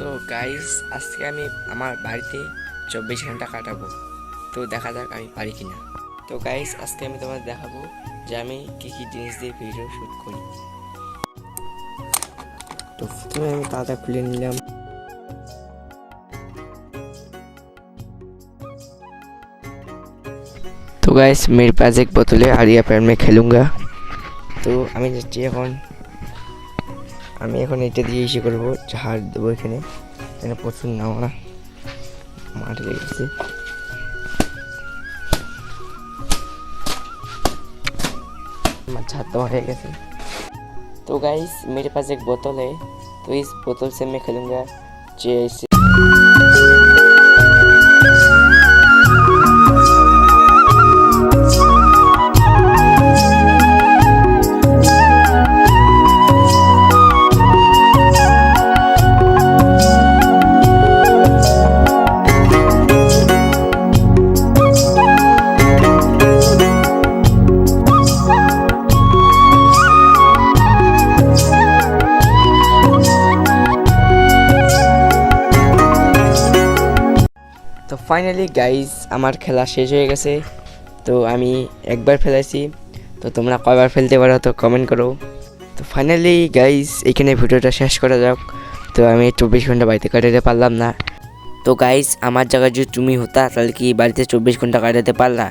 তো গাইস আজকে আমি আমার বাড়িতে চব্বিশ ঘন্টা কাটাবো তো দেখা যাক আমি পারি কিনা তো গাইস আজকে আমি তোমাদের দেখাবো যে আমি কী কী জিনিস দিয়ে ভিডিও শ্যুট করি তো প্রথমে আমি তাজা খুলে নিলাম তো गाइस मेरे पास एक बोतल है आरिया पैर में खेलूंगा তো আমি যাচ্ছি এখন আমি এখন এটা দিয়ে ইসে করবো ঝাড় দেবো এখানে এখানে প্রচুর নামা মাটি লেগেছে আমার झाड़ तो हट गया तो गाइस मेरे पास एक बोतल है तो इस बोतल से मैं खेलूंगा जैसे তো ফাইনালি গাইজ আমার খেলা শেষ হয়ে গেছে। তো আমি একবার ফেলেছি তো তোমরা কয়বার ফেলতে পারো তো কমেন্ট করো। তো ফাইনালি গাইজ এখানে ভিডিওটা শেষ করা যাক। তো আমি চব্বিশ ঘণ্টা বাড়িতে কাটাতে পারলাম না। তো গাইজ আমার জায়গায় যদি তুমি হতা, তাহলে কি বাড়িতে চব্বিশ ঘণ্টা কাটাতে পারলা?